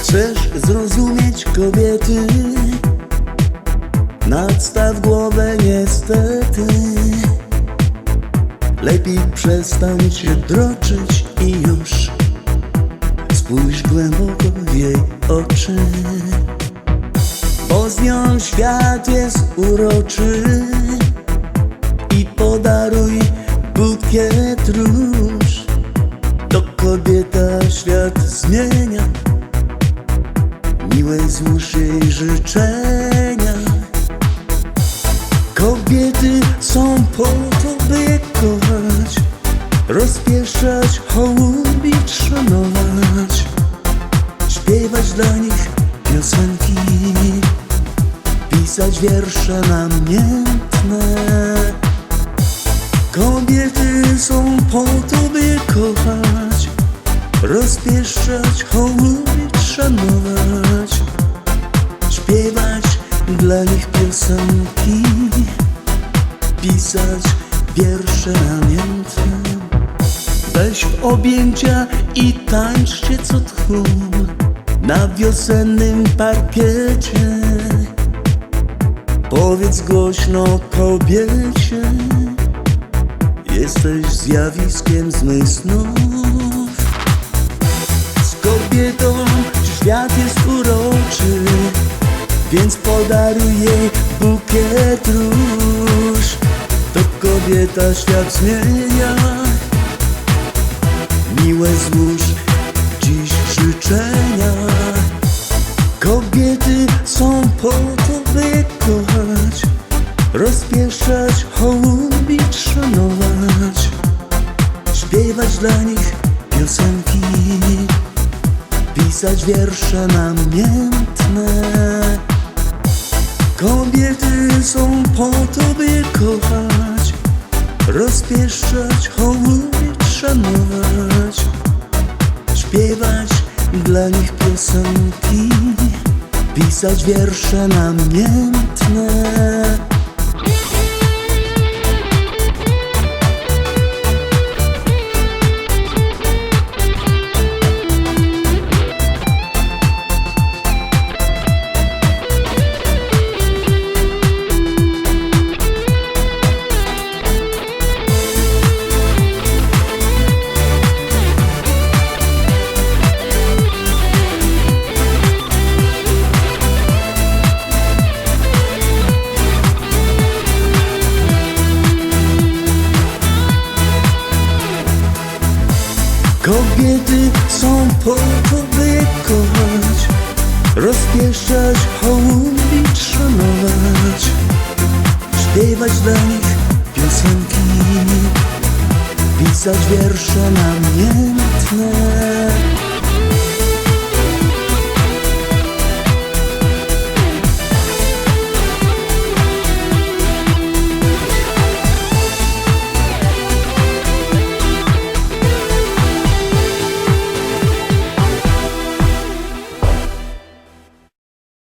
Chcesz zrozumieć kobiety? Nadstaw głowę niestety. Lepiej przestań się droczyć i już. Spójrz głęboko w jej oczy z nią świat jest uroczy I podaruj bukiet róż. To kobieta świat zmienia. Miłe złóż jej życzenia. Kobiety są po to, by kochać Rozpieszczać, hołubić, szanować Wiersze namiętne. Kobiety są po to, by kochać Rozpieszczać, hołubić, szanować Śpiewać dla nich piosenki Pisać wiersze namiętne. Weź w objęcia i tańczcie co tchu Na wiosennym parkiecie Powiedz głośno kobiecie. Jesteś zjawiskiem zmysłów Z kobietą świat jest uroczy Więc podaruj jej bukiet róż. To kobieta świat zmienia. Miłe złóż dziś życzenia. Kobiety są po to, je kochać Rozpieszczać, hołubić, szanować Śpiewać dla nich piosenki Pisać wiersze namiętne. Kobiety są po to, by kochać Rozpieszczać, hołubić, szanować Śpiewać dla nich piosenki Pisać wiersze namiętne Kobiety są po to, by kochać Rozpieszczać, hołubić, szanować Śpiewać dla nich piosenki Pisać wiersze namiętne